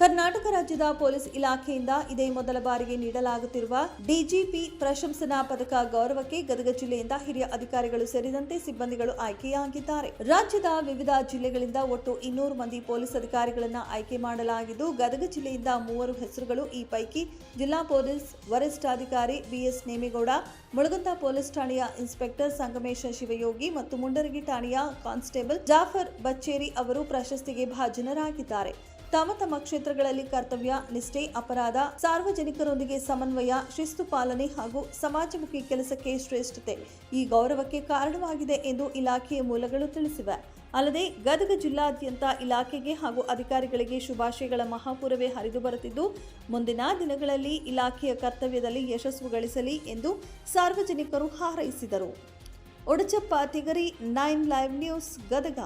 ಕರ್ನಾಟಕ ರಾಜ್ಯದ ಪೊಲೀಸ್ ಇಲಾಖೆಯಿಂದ ಇದೇ ಮೊದಲ ಬಾರಿಗೆ ನೀಡಲಾಗುತ್ತಿರುವ ಡಿಜಿಪಿ ಪ್ರಶಂಸನಾ ಪದಕ ಗೌರವಕ್ಕೆ ಗದಗ ಜಿಲ್ಲೆಯಿಂದ ಹಿರಿಯ ಅಧಿಕಾರಿಗಳು ಸೇರಿದಂತೆ ಸಿಬ್ಬಂದಿಗಳು ಆಯ್ಕೆಯಾಗಿದ್ದಾರೆ. ರಾಜ್ಯದ ವಿವಿಧ ಜಿಲ್ಲೆಗಳಿಂದ ಒಟ್ಟು ಇನ್ನೂರು ಮಂದಿ ಪೊಲೀಸ್ ಅಧಿಕಾರಿಗಳನ್ನು ಆಯ್ಕೆ ಮಾಡಲಾಗಿದ್ದು, ಗದಗ ಜಿಲ್ಲೆಯಿಂದ ಮೂವರು ಹೆಸರುಗಳು ಈ ಪೈಕಿ ಜಿಲ್ಲಾ ಪೊಲೀಸ್ ವರಿಷ್ಠಾಧಿಕಾರಿ B S Nemegowda, Mulagund police ಠಾಣೆಯ ಇನ್ಸ್ಪೆಕ್ಟರ್ ಸಂಗಮೇಶ ಶಿವಯೋಗಿ ಮತ್ತು ಮುಂಡರಗಿ ಠಾಣೆಯ ಕಾನ್ಸ್ಟೇಬಲ್ ಜಾಫರ್ ಬಚ್ಚೇರಿ ಅವರು ಪ್ರಶಸ್ತಿಗೆ ಭಾಜನರಾಗಿದ್ದಾರೆ. ತಮ್ಮ ತಮ್ಮ ಕ್ಷೇತ್ರಗಳಲ್ಲಿ ಕರ್ತವ್ಯ, ನಿಷ್ಠೆ, ಅಪರಾಧ, ಸಾರ್ವಜನಿಕರೊಂದಿಗೆ ಸಮನ್ವಯ, ಶಿಸ್ತು ಪಾಲನೆ ಹಾಗೂ ಸಮಾಜಮುಖಿ ಕೆಲಸಕ್ಕೆ ಶ್ರೇಷ್ಠತೆ ಈ ಗೌರವಕ್ಕೆ ಕಾರಣವಾಗಿದೆ ಎಂದು ಇಲಾಖೆಯ ಮೂಲಗಳು ತಿಳಿಸಿವೆ. ಅಲ್ಲದೆ ಗದಗ ಜಿಲ್ಲಾದ್ಯಂತ ಇಲಾಖೆಗೆ ಹಾಗೂ ಅಧಿಕಾರಿಗಳಿಗೆ ಶುಭಾಶಯಗಳ ಮಹಾಪುರವೇ ಹರಿದು ಬರುತ್ತಿದ್ದು, ಮುಂದಿನ ದಿನಗಳಲ್ಲಿ ಇಲಾಖೆಯ ಕರ್ತವ್ಯದಲ್ಲಿ ಯಶಸ್ಸು ಗಳಿಸಲಿ ಎಂದು ಸಾರ್ವಜನಿಕರು ಹಾರೈಸಿದರು. Odachappa Tigari, nine live news, Gadag.